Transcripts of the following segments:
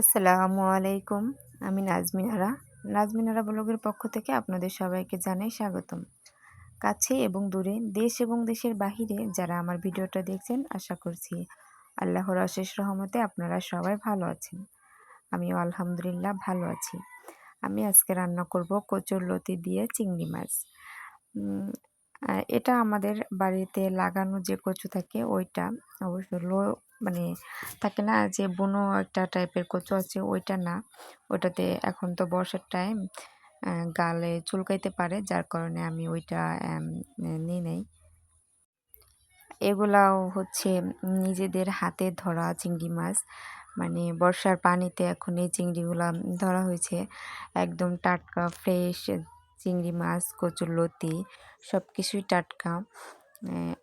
আসসালামু আলাইকুম, আমি নাজমিনারা নাজমিনারা ব্লগের পক্ষ থেকে আপনাদের সবাইকে জানাই স্বাগতম। কাছে এবং দূরে, দেশ এবং দেশের বাহিরে যারা আমার ভিডিওটা দেখছেন, আশা করছি আল্লাহর অশেষ রহমতে আপনারা সবাই ভালো আছেন। আমিও আলহামদুলিল্লাহ ভালো আছি। আমি আজকে রান্না করব কচুর লতি দিয়ে চিংড়ি মাছ। এটা আমাদের বাড়িতে লাগানো যে কচু থাকে ওইটা অবশ্য লো মানে থাকে না যে বুনো একটা টাইপের কচু আছে ওইটা না। ওইটাতে এখন তো বর্ষার টাইম গালে চুলকাইতে পারে যার কারণে আমি ওইটা নিই নেই। এগুলাও হচ্ছে নিজেদের হাতে ধরা চিংড়ি মাছ মানে বর্ষার পানিতে এখন এই চিংড়িগুলো ধরা হয়েছে। একদম টাটকা ফ্রেশ চিংড়ি মাছ, কচুর লতি সব কিছুই টাটকা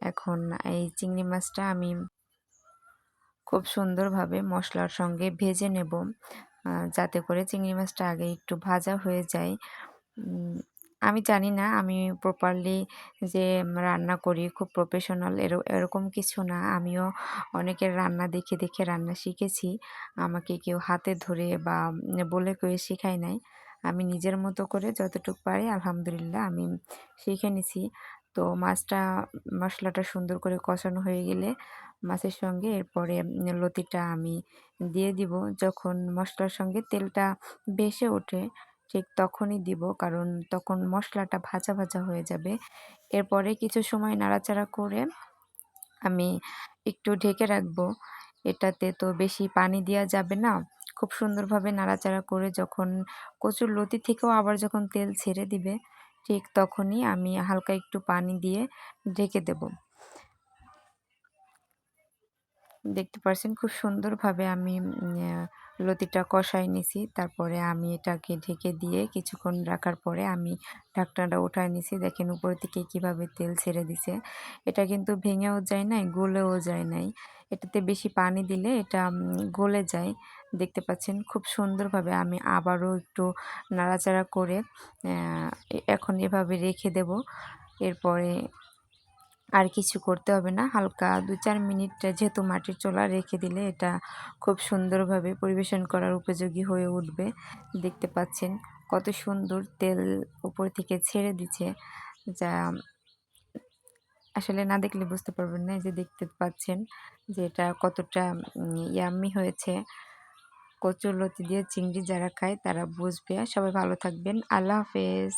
এখন এই চিংড়ি মাছটা আমি খুব সুন্দরভাবে মশলার সঙ্গে ভেজে নেব যাতে করে চিংড়ি মাছটা আগে একটু ভাজা হয়ে যায়। আমি জানি না, আমি প্রপারলি যে রান্না করি খুব প্রফেশনাল এর এরকম কিছু না। আমিও অনেকের রান্না দেখে দেখে রান্না শিখেছি। আমাকে কেউ হাতে ধরে বা বলে কয়ে শেখায় নাই। আমি নিজের মতো করে যতটুকু পারি, আলহামদুলিল্লাহ আমি শিখে নিছি। তো মাছটা, মশলাটা সুন্দর করে কষানো হয়ে গেলে মাছের সঙ্গে এরপরে লতিটা আমি দিয়ে দিব। যখন মশলার সঙ্গে তেলটা ভেসে ওঠে, ঠিক তখনই দিব, কারণ তখন মশলাটা ভাজা ভাজা হয়ে যাবে। এরপরে কিছু সময় নাড়াচাড়া করে আমি একটু ঢেকে রাখব। এটাতে তো বেশি পানি দেওয়া যাবে না। খুব সুন্দরভাবে নাড়াচাড়া করে যখন কচুর লতি থেকেও আবার যখন তেল ছেড়ে দিবে, ঠিক তখনই আমি হালকা একটু পানি দিয়ে ঢেকে দেব। দেখতে পাচ্ছেন খুব সুন্দরভাবে আমি লতিটা কষাই নিছি। তারপরে আমি এটাকে ঢেকে দিয়ে কিছুক্ষণ রাখার পরে আমি ঢাকনাটা উঠায় নিছি। দেখেন উপর থেকে কীভাবে তেল ছেড়ে দিছে। এটা কিন্তু ভেঙেও যায় নাই, গলেও যায় নাই। এটাতে বেশি পানি দিলে এটা গলে যায়। দেখতে পাচ্ছেন খুব সুন্দরভাবে আমি আবারও একটু নাড়াচাড়া করে এখন এভাবে রেখে দেব। এরপরে আর কিছু করতে হবে না, হালকা দু চার মিনিট যেহেতু মাটির চোলা রেখে দিলে এটা খুব সুন্দরভাবে পরিবেশন করার উপযোগী হয়ে উঠবে। দেখতে পাচ্ছেন কত সুন্দর তেল উপর থেকে ছেড়ে দিচ্ছে, যা আসলে না দেখলে বুঝতে পারবেন না যে দেখতে পাচ্ছেন যে এটা কতটা ইয়াম্মি হয়েছে। কচুর লতি দিয়ে চিংড়ি যারা খায় তারা বুঝবে। সবাই ভালো থাকবেন। আল্লাহ হাফেজ।